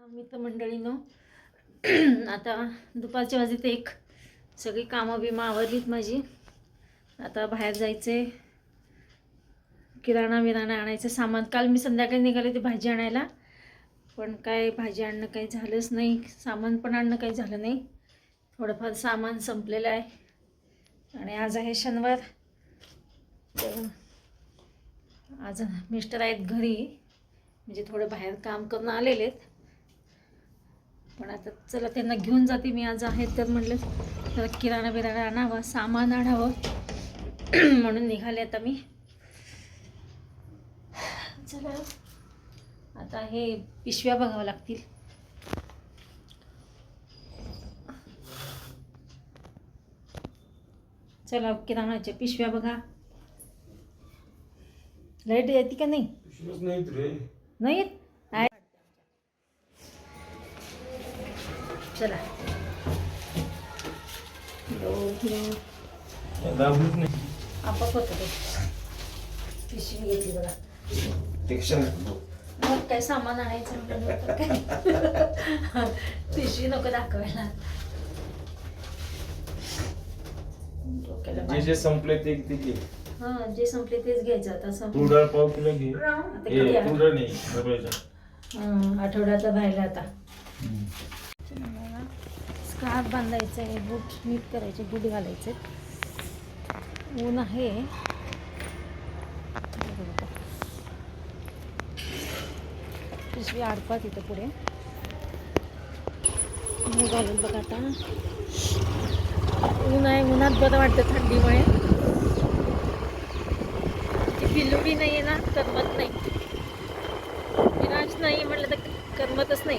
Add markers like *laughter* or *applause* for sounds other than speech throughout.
मित्रमंडळीनं आता दुपारच्या वाजत एक सगळी कामं बिमा आवरलीत माझी. आता बाहेर जायचे किराणा बिराणा आणायचं सामान. काल मी संध्याकाळी निघाले ते भाजी आणायला पण काय भाजी आणणं काही झालंच नाही. सामान पण आणणं काही झालं नाही. थोडंफार सामान संपलेलं आहे. आणि आज आहे शनिवार. तर आज मिस्टर आहेत घरी म्हणजे थोडं बाहेर काम करून आलेले आहेत पण आता चला त्यांना घेऊन जाते मी आज आहेत तर म्हटलं जरा किराणा बिराणा आणावा सामान आणावं. *clears throat* म्हणून निघाले आता मी. चला. आता हे पिशव्या बघावं लागतील. चला किराणाच्या पिशव्या बघा. लाइट येते का नाही? नाही येत? चला. आपाप होतं ते. पिशवी घेतली बघा. मग काय सामान आणायचं पिशवी नको दाखवायला. जे जे संपले ते ते घे. हा जे संपले तेच घ्यायचं आता संपले. तुरडाळ पाव किलो घे. आता ए किती आहे? तुरडाळ नाही रबळीचा हा, आठवड्याचा राहिला आता. स्कार्फ बांधायचं आहे बूट नीट करायचे बूट घालायचे ऊन आहे. पिशवी आडपा तिथं पुढे. घालून बघ आता. ऊन आहे उन्हात बरं वाटतं थंडीमुळे. ती पिल्लुडी नाही आहे ना करमत नाही. विनाश नाही म्हटलं तर करमतच नाही.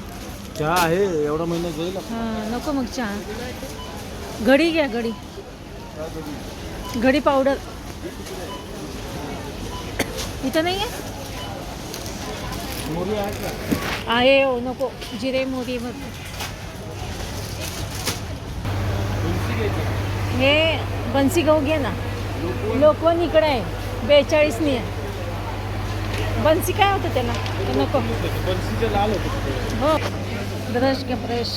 चहा आहे एवढा महिना जाईल हां नको मग चहा. घडी घ्या घडी. घडी पावडर. इथं नाही आहे आहे हो नको. जिरे मोरी मग. हे बन्सी गहू घे ना. लोकवन इकडे आहे बेचाळीसनी आहे. बन्सी काय होतं त्याला? नको. बन्सीचे लाल होते. हो. ब्रश घ्या ब्रश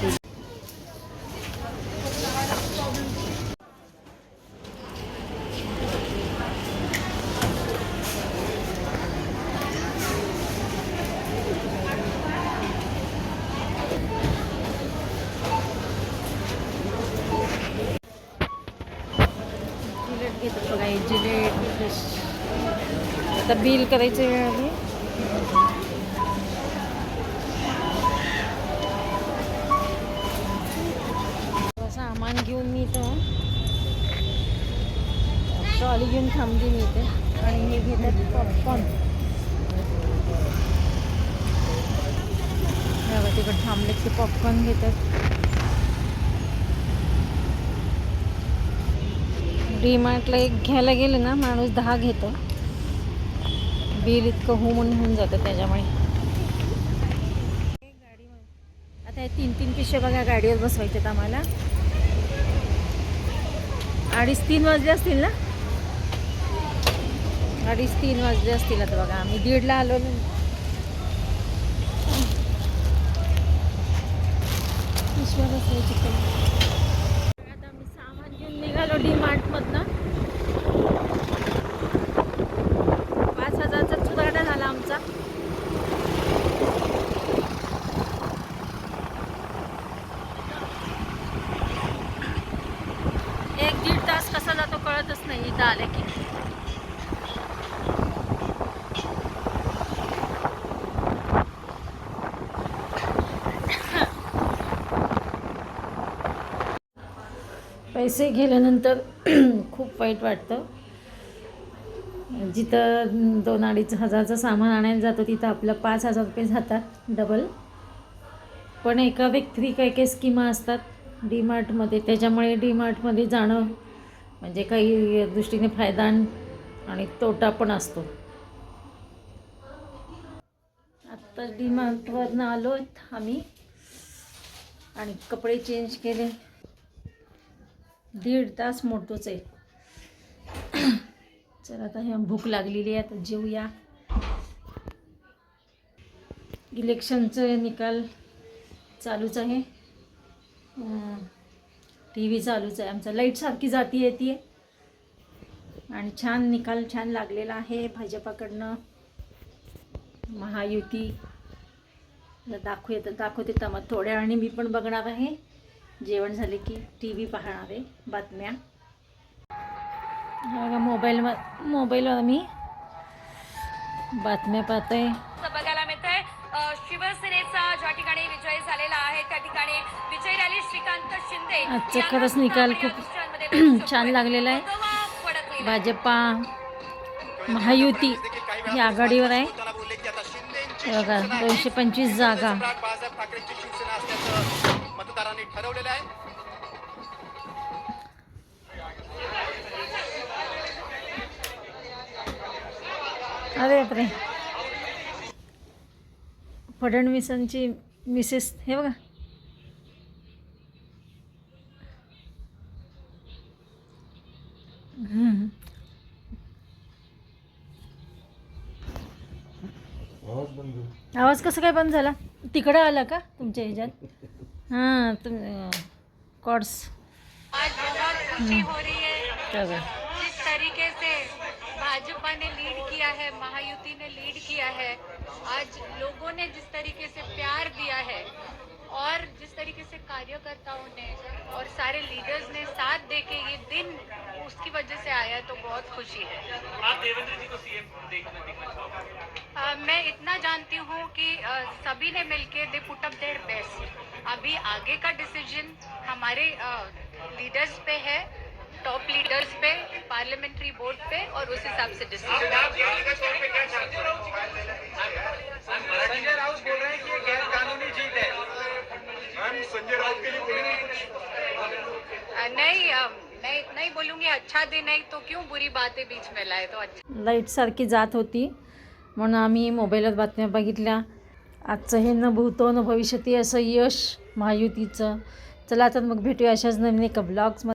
जिलेट घेतात बघा जिलेट आता बिल करायची वेळ आली सामान घेऊन मी इथं ट्रॉली घेऊन थांबली मी इथे. आणि हे घेतात पॉपकॉर्न तिकडे थांबले की पॉपकॉर्न घेतात. डीमार्टला एक घ्यायला गेलं ना माणूस दहा घेतो. बिल इतकं हो म्हणून होऊन जातं त्याच्यामुळे. आता हे तीन तीन पिशव्या बघा गाडीवर बसवायचे आम्हाला. अडीच तीन वाजले असतील ना? अडीच तीन वाजले असतील आता बघा आम्ही. दीडला आलो ना. पिशव्या बसवायची आता आम्ही सामान घेऊन निघालो डी मार्टमधनं पाच हजारचा चुराडा झाला आमचा एक दीड तास कसा जातो कळतच नाही इथं आले की. पैसे गेल्यानंतर *clears throat* खूप वाईट वाटतं. जिथं दोन अडीच हजारचं सामान आणायला जातो तिथं आपलं पाच हजार रुपये जातात डबल पण एका व्यक्ती काही काही स्कीमा असतात डीमार्टमध्ये त्याच्यामुळे डीमार्टमध्ये जाणं म्हणजे काही दृष्टीने फायदा आणि तोटा पण असतो. आत्ता डीमार्टवरनं आलो आम्ही. आणि कपडे चेंज केले. दीड तास मोठोच. आहे चला आता ह्या भूक लागलेली आहे आता जेवूया इलेक्शनचं निकाल चालूच आहे. टी व्ही चालूच आहे. आमचा लाइट सारखी जाती येते आणि छान निकाल छान लागलेला आहे भाजपाकडनं. महायुती. ला येतं दाखवते तर मग थोड्या वेळाने मी पण बघणार आहे. जेवण झाले की टी व्ही पाहणार आहे. बातम्या. हा बघा मोबाईल मोबाईलवर मी बातम्या पाहते झालेला आहे. त्या ठिकाणी विजय रॅली श्रीकांत शिंदे आजचा खरंच निकाल खूप *clears throat* छान. लागलेला आहे. भाजपा महायुती ही आघाडीवर आहे. बघा दोनशे पंचवीस जागा. मतदारांनी ठरवलेलं आहे. अरे बापरे. फडणवीसांची मिसेस हे बघा हम्म. आवाज़ कसं काय बंद झाला? तिकडं आला का तुमच्या ह्याच्यात? हाँ तुम कॉर्ड्स आज बहुत खुशी हो रही है. जिस तरीके से भाजपा ने लीड किया है महायुति ने लीड किया है। आज लोगों ने जिस तरीके से प्यार दिया है और जिस तरीके से कार्यकर्ताओं ने और सारे लीडर्स ने साथ दे के ये दिन उसकी वजह से आया तो बहुत खुशी है। आप देवेंद्र जी को सीएम देखना देखना चाहोगे? मैं इतना जानती हूँ कि अ, सभी ने मिलके they put up their best अभी आगे का डिसीज़न हमारे आ, लीडर्स पे है। टॉप लीडर्स पे पार्लियामेंट्री बोर्ड पे और उस हिसाब से डिसीजन संजय राउत बोल रहे हैं कि ये गैर कानूनी जीत है। संजय राउत के लिए बोलेंगे नहीं अ, मैं इतना ही बोलूंगी अच्छा दिन है तो क्यों बुरी बातें बीच में लाए तो अच्छा। लाइट सारखी जात होती म्हणून आम्ही मोबाईलवर बातम्या बघितल्या. आजचं हे न भूतो न भविष्यती असं यश महायुतीचं. चला आता मग भेटूया अशाच नवीन एका ब्लॉग्समध्ये